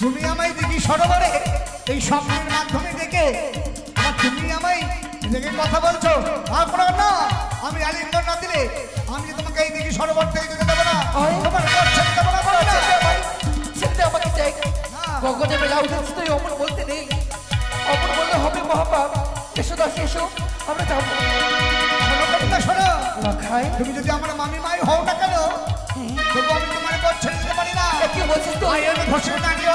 তুমি আমায় দেখি সরোবরে এই স্বপ্নের মাধ্যমে দেখে। আর তুমি আমায় দেখে কথা বলছো। আপনার না। আমি আলিঙ্গন না দিলে আমি যে তোমাকে এই দেখি সরোবর থেকে যেতে দেবো না। তোমার পথ ছেড়ে দেবো না বলো না। ছেড়ে দে আমায়, ছেড়ে দে আমাকে দেখ না। গগনে বেলা উঠেছে তুই অমন বলতে নেই। অমন বললে হবে মহাপাপ। এসো দাস এসো। আমরা যাব। শোনো তুমি যদি আমার মামি মাই হও না কেন তবু আমি তোমার ছেড়ে দিতে পারি না। কি বলছিস তুই? আইন ঘষে দাঁড়িয়ে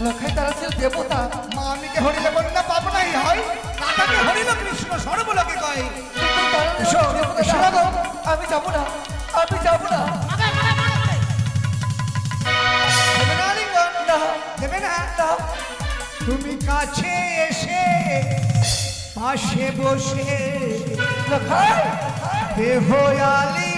লখাই তারা ছিল দেবতা। মামিকে হরিলে বন্যা পাপ নাই হয়? কাকাকে হরিল কৃষ্ণ সর্বলোকে কয়। না। না। আমি যাব না আমি যাব না। দেবে না? না। না? না। তুমি কাছে এসে পাশে বসে দেহ আলিঙ্গন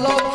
love.